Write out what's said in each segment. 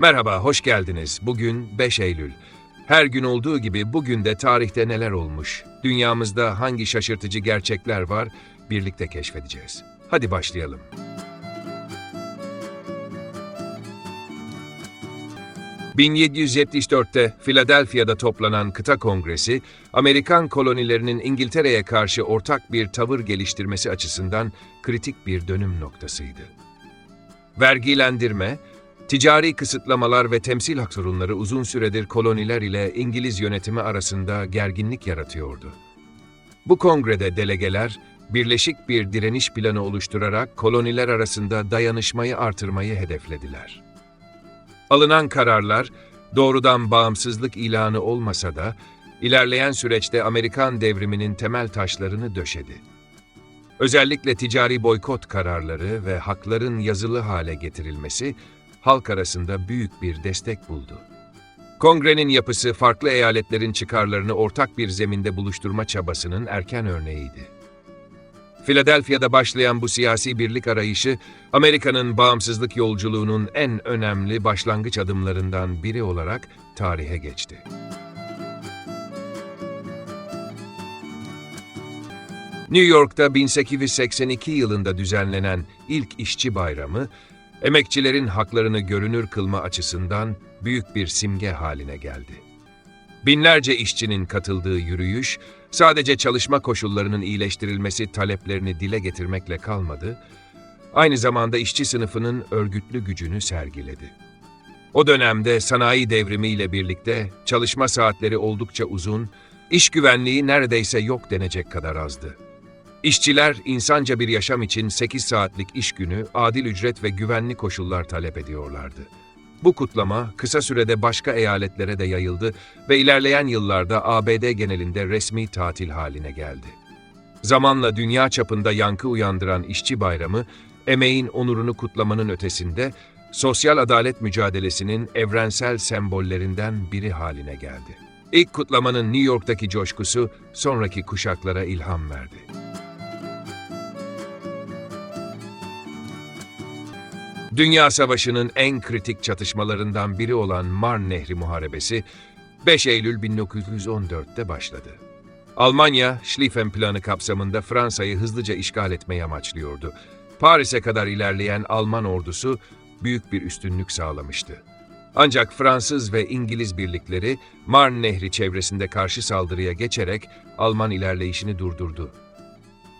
Merhaba, hoş geldiniz. Bugün 5 Eylül. Her gün olduğu gibi bugün de tarihte neler olmuş? Dünyamızda hangi şaşırtıcı gerçekler var? Birlikte keşfedeceğiz. Hadi başlayalım. ...1774'te Philadelphia'da toplanan kıta kongresi... ...Amerikan kolonilerinin İngiltere'ye karşı ortak bir tavır geliştirmesi açısından... ...kritik bir dönüm noktasıydı. Vergilendirme, ticari kısıtlamalar ve temsil hak sorunları uzun süredir koloniler ile İngiliz yönetimi arasında gerginlik yaratıyordu. Bu kongrede delegeler, birleşik bir direniş planı oluşturarak koloniler arasında dayanışmayı artırmayı hedeflediler. Alınan kararlar, doğrudan bağımsızlık ilanı olmasa da, ilerleyen süreçte Amerikan devriminin temel taşlarını döşedi. Özellikle ticari boykot kararları ve hakların yazılı hale getirilmesi halk arasında büyük bir destek buldu. Kongrenin yapısı farklı eyaletlerin çıkarlarını ortak bir zeminde buluşturma çabasının erken örneğiydi. Philadelphia'da başlayan bu siyasi birlik arayışı, Amerika'nın bağımsızlık yolculuğunun en önemli başlangıç adımlarından biri olarak tarihe geçti. New York'ta 1882 yılında düzenlenen ilk işçi bayramı, emekçilerin haklarını görünür kılma açısından büyük bir simge haline geldi. Binlerce işçinin katıldığı yürüyüş, sadece çalışma koşullarının iyileştirilmesi taleplerini dile getirmekle kalmadı, aynı zamanda işçi sınıfının örgütlü gücünü sergiledi. O dönemde sanayi devrimiyle birlikte çalışma saatleri oldukça uzun, iş güvenliği neredeyse yok denecek kadar azdı. İşçiler insanca bir yaşam için 8 saatlik iş günü, adil ücret ve güvenli koşullar talep ediyorlardı. Bu kutlama kısa sürede başka eyaletlere de yayıldı ve ilerleyen yıllarda ABD genelinde resmi tatil haline geldi. Zamanla dünya çapında yankı uyandıran İşçi Bayramı, emeğin onurunu kutlamanın ötesinde sosyal adalet mücadelesinin evrensel sembollerinden biri haline geldi. İlk kutlamanın New York'taki coşkusu sonraki kuşaklara ilham verdi. Dünya Savaşı'nın en kritik çatışmalarından biri olan Marne Nehri Muharebesi 5 Eylül 1914'te başladı. Almanya, Schlieffen Planı kapsamında Fransa'yı hızlıca işgal etmeyi amaçlıyordu. Paris'e kadar ilerleyen Alman ordusu büyük bir üstünlük sağlamıştı. Ancak Fransız ve İngiliz birlikleri Marne Nehri çevresinde karşı saldırıya geçerek Alman ilerleyişini durdurdu.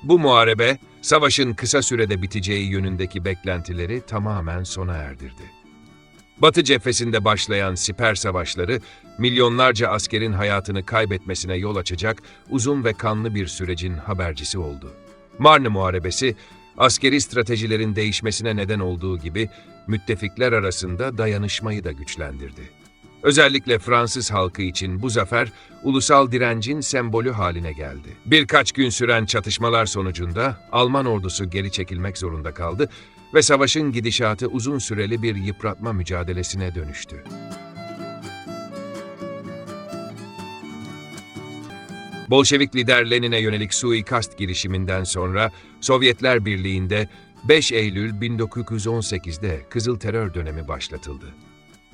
Bu muharebe, savaşın kısa sürede biteceği yönündeki beklentileri tamamen sona erdirdi. Batı cephesinde başlayan siper savaşları, milyonlarca askerin hayatını kaybetmesine yol açacak uzun ve kanlı bir sürecin habercisi oldu. Marne Muharebesi, askeri stratejilerin değişmesine neden olduğu gibi müttefikler arasında dayanışmayı da güçlendirdi. Özellikle Fransız halkı için bu zafer ulusal direncin sembolü haline geldi. Birkaç gün süren çatışmalar sonucunda Alman ordusu geri çekilmek zorunda kaldı ve savaşın gidişatı uzun süreli bir yıpratma mücadelesine dönüştü. Bolşevik lider Lenin'e yönelik suikast girişiminden sonra Sovyetler Birliği'nde 5 Eylül 1918'de Kızıl Terör dönemi başlatıldı.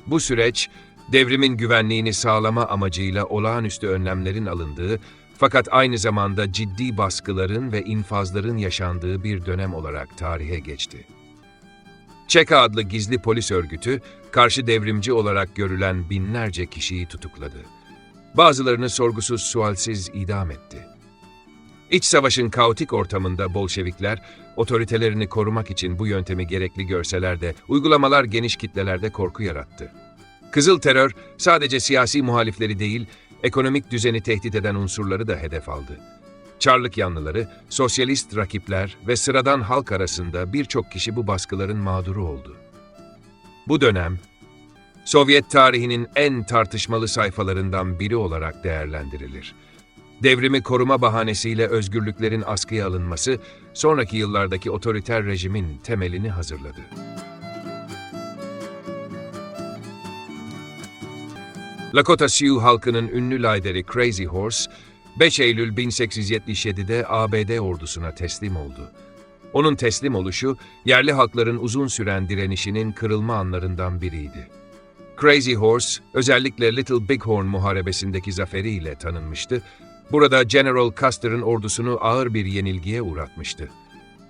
Bu süreç devrimin güvenliğini sağlama amacıyla olağanüstü önlemlerin alındığı fakat aynı zamanda ciddi baskıların ve infazların yaşandığı bir dönem olarak tarihe geçti. Çeka adlı gizli polis örgütü, karşı devrimci olarak görülen binlerce kişiyi tutukladı. Bazılarını sorgusuz sualsiz idam etti. İç savaşın kaotik ortamında Bolşevikler, otoritelerini korumak için bu yöntemi gerekli görseler de uygulamalar geniş kitlelerde korku yarattı. Kızıl terör sadece siyasi muhalifleri değil, ekonomik düzeni tehdit eden unsurları da hedef aldı. Çarlık yanlıları, sosyalist rakipler ve sıradan halk arasında birçok kişi bu baskıların mağduru oldu. Bu dönem, Sovyet tarihinin en tartışmalı sayfalarından biri olarak değerlendirilir. Devrimi koruma bahanesiyle özgürlüklerin askıya alınması, sonraki yıllardaki otoriter rejimin temelini hazırladı. Lakota Sioux halkının ünlü lideri Crazy Horse, 5 Eylül 1877'de ABD ordusuna teslim oldu. Onun teslim oluşu, yerli halkların uzun süren direnişinin kırılma anlarından biriydi. Crazy Horse özellikle Little Bighorn muharebesindeki zaferiyle tanınmıştı. Burada General Custer'ın ordusunu ağır bir yenilgiye uğratmıştı.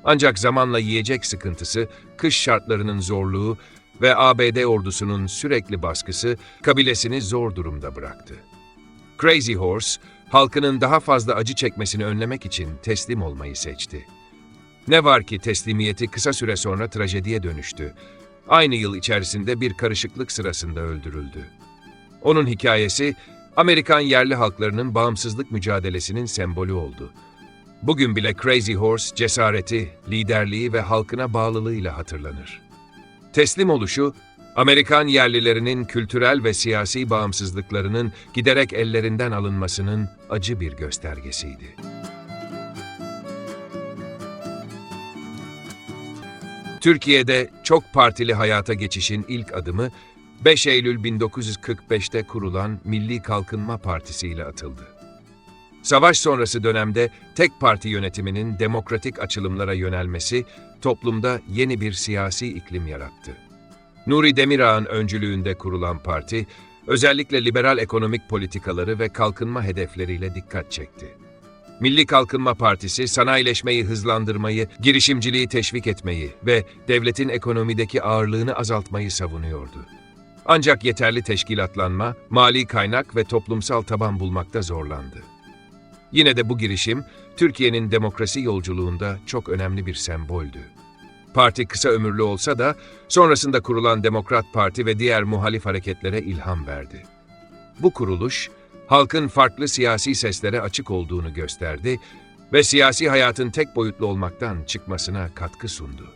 Ancak zamanla yiyecek sıkıntısı, kış şartlarının zorluğu ve ABD ordusunun sürekli baskısı kabilesini zor durumda bıraktı. Crazy Horse, halkının daha fazla acı çekmesini önlemek için teslim olmayı seçti. Ne var ki teslimiyeti kısa süre sonra trajediye dönüştü. Aynı yıl içerisinde bir karışıklık sırasında öldürüldü. Onun hikayesi, Amerikan yerli halklarının bağımsızlık mücadelesinin sembolü oldu. Bugün bile Crazy Horse cesareti, liderliği ve halkına bağlılığıyla hatırlanır. Teslim oluşu, Amerikan yerlilerinin kültürel ve siyasi bağımsızlıklarının giderek ellerinden alınmasının acı bir göstergesiydi. Türkiye'de çok partili hayata geçişin ilk adımı 5 Eylül 1945'te kurulan Milli Kalkınma Partisi ile atıldı. Savaş sonrası dönemde tek parti yönetiminin demokratik açılımlara yönelmesi toplumda yeni bir siyasi iklim yarattı. Nuri Demirağ'ın öncülüğünde kurulan parti, özellikle liberal ekonomik politikaları ve kalkınma hedefleriyle dikkat çekti. Milli Kalkınma Partisi, sanayileşmeyi hızlandırmayı, girişimciliği teşvik etmeyi ve devletin ekonomideki ağırlığını azaltmayı savunuyordu. Ancak yeterli teşkilatlanma, mali kaynak ve toplumsal taban bulmakta zorlandı. Yine de bu girişim, Türkiye'nin demokrasi yolculuğunda çok önemli bir semboldü. Parti kısa ömürlü olsa da sonrasında kurulan Demokrat Parti ve diğer muhalif hareketlere ilham verdi. Bu kuruluş, halkın farklı siyasi seslere açık olduğunu gösterdi ve siyasi hayatın tek boyutlu olmaktan çıkmasına katkı sundu.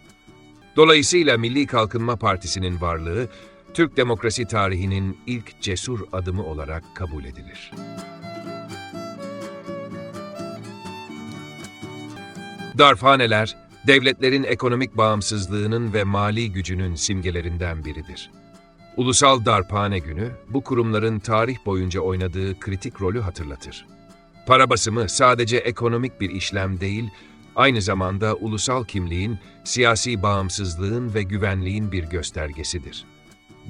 Dolayısıyla Milli Kalkınma Partisi'nin varlığı, Türk demokrasi tarihinin ilk cesur adımı olarak kabul edilir. Darphaneler, devletlerin ekonomik bağımsızlığının ve mali gücünün simgelerinden biridir. Ulusal Darphane Günü, bu kurumların tarih boyunca oynadığı kritik rolü hatırlatır. Para basımı sadece ekonomik bir işlem değil, aynı zamanda ulusal kimliğin, siyasi bağımsızlığın ve güvenliğin bir göstergesidir.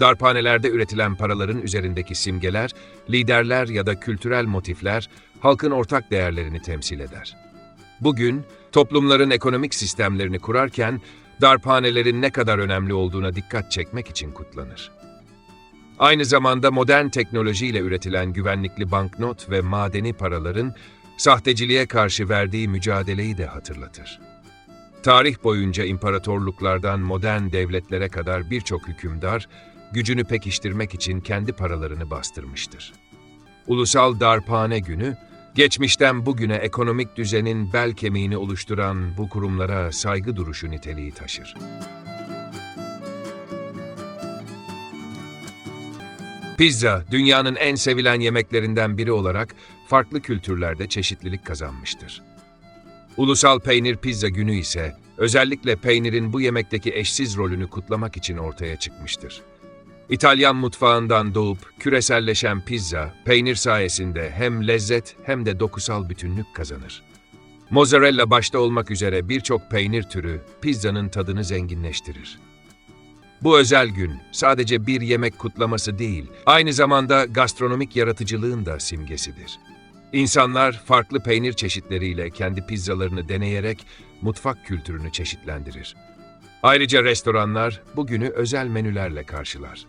Darphanelerde üretilen paraların üzerindeki simgeler, liderler ya da kültürel motifler, halkın ortak değerlerini temsil eder. Bugün, toplumların ekonomik sistemlerini kurarken, darphanelerin ne kadar önemli olduğuna dikkat çekmek için kutlanır. Aynı zamanda modern teknolojiyle üretilen güvenlikli banknot ve madeni paraların sahteciliğe karşı verdiği mücadeleyi de hatırlatır. Tarih boyunca imparatorluklardan modern devletlere kadar birçok hükümdar, gücünü pekiştirmek için kendi paralarını bastırmıştır. Ulusal Darphane Günü, geçmişten bugüne ekonomik düzenin bel kemiğini oluşturan bu kurumlara saygı duruşu niteliği taşır. Pizza, dünyanın en sevilen yemeklerinden biri olarak farklı kültürlerde çeşitlilik kazanmıştır. Ulusal Peynir Pizza Günü ise özellikle peynirin bu yemekteki eşsiz rolünü kutlamak için ortaya çıkmıştır. İtalyan mutfağından doğup küreselleşen pizza, peynir sayesinde hem lezzet hem de dokusal bütünlük kazanır. Mozzarella başta olmak üzere birçok peynir türü pizzanın tadını zenginleştirir. Bu özel gün sadece bir yemek kutlaması değil, aynı zamanda gastronomik yaratıcılığın da simgesidir. İnsanlar farklı peynir çeşitleriyle kendi pizzalarını deneyerek mutfak kültürünü çeşitlendirir. Ayrıca restoranlar bu günü özel menülerle karşılar.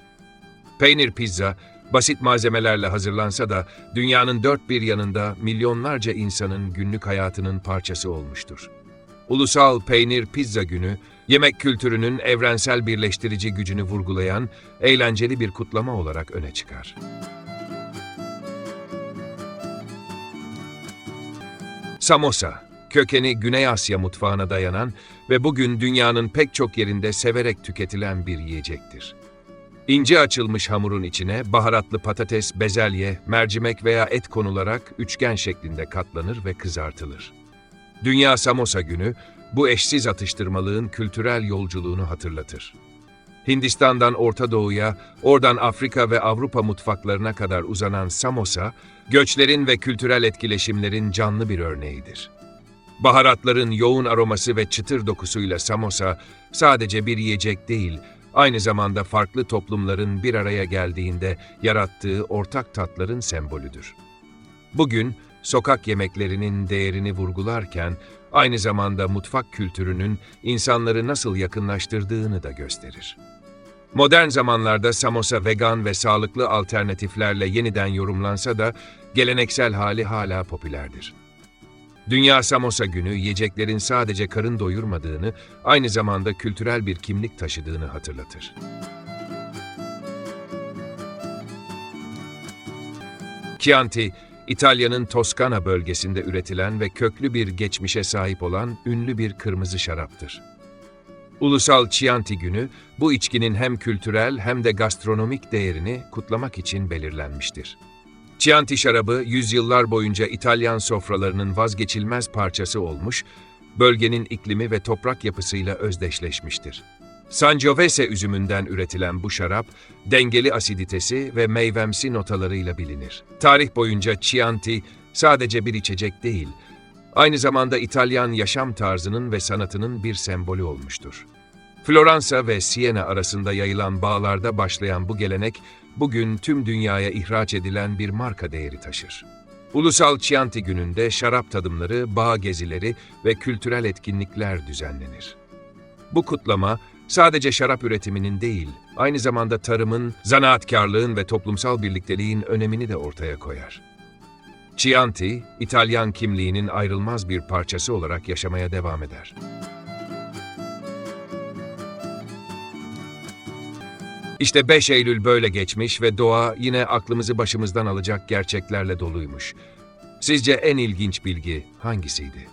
Peynir pizza, basit malzemelerle hazırlansa da dünyanın dört bir yanında milyonlarca insanın günlük hayatının parçası olmuştur. Ulusal Peynir Pizza Günü, yemek kültürünün evrensel birleştirici gücünü vurgulayan eğlenceli bir kutlama olarak öne çıkar. Samosa, kökeni Güney Asya mutfağına dayanan ve bugün dünyanın pek çok yerinde severek tüketilen bir yiyecektir. İnce açılmış hamurun içine baharatlı patates, bezelye, mercimek veya et konularak üçgen şeklinde katlanır ve kızartılır. Dünya Samosa Günü, bu eşsiz atıştırmalığın kültürel yolculuğunu hatırlatır. Hindistan'dan Orta Doğu'ya, oradan Afrika ve Avrupa mutfaklarına kadar uzanan samosa, göçlerin ve kültürel etkileşimlerin canlı bir örneğidir. Baharatların yoğun aroması ve çıtır dokusuyla samosa sadece bir yiyecek değil, aynı zamanda farklı toplumların bir araya geldiğinde yarattığı ortak tatların sembolüdür. Bugün sokak yemeklerinin değerini vurgularken aynı zamanda mutfak kültürünün insanları nasıl yakınlaştırdığını da gösterir. Modern zamanlarda samosa vegan ve sağlıklı alternatiflerle yeniden yorumlansa da geleneksel hali hala popülerdir. Dünya Samosa Günü yiyeceklerin sadece karın doyurmadığını, aynı zamanda kültürel bir kimlik taşıdığını hatırlatır. Chianti, İtalya'nın Toskana bölgesinde üretilen ve köklü bir geçmişe sahip olan ünlü bir kırmızı şaraptır. Ulusal Chianti Günü, bu içkinin hem kültürel hem de gastronomik değerini kutlamak için belirlenmiştir. Chianti şarabı yüzyıllar boyunca İtalyan sofralarının vazgeçilmez parçası olmuş, bölgenin iklimi ve toprak yapısıyla özdeşleşmiştir. Sangiovese üzümünden üretilen bu şarap, dengeli asiditesi ve meyvemsi notalarıyla bilinir. Tarih boyunca Chianti sadece bir içecek değil, aynı zamanda İtalyan yaşam tarzının ve sanatının bir sembolü olmuştur. Floransa ve Siena arasında yayılan bağlarda başlayan bu gelenek, bugün tüm dünyaya ihraç edilen bir marka değeri taşır. Ulusal Chianti gününde şarap tadımları, bağ gezileri ve kültürel etkinlikler düzenlenir. Bu kutlama sadece şarap üretiminin değil, aynı zamanda tarımın, zanaatkarlığın ve toplumsal birlikteliğin önemini de ortaya koyar. Chianti, İtalyan kimliğinin ayrılmaz bir parçası olarak yaşamaya devam eder. İşte 5 Eylül böyle geçmiş ve doğa yine aklımızı başımızdan alacak gerçeklerle doluymuş. Sizce en ilginç bilgi hangisiydi?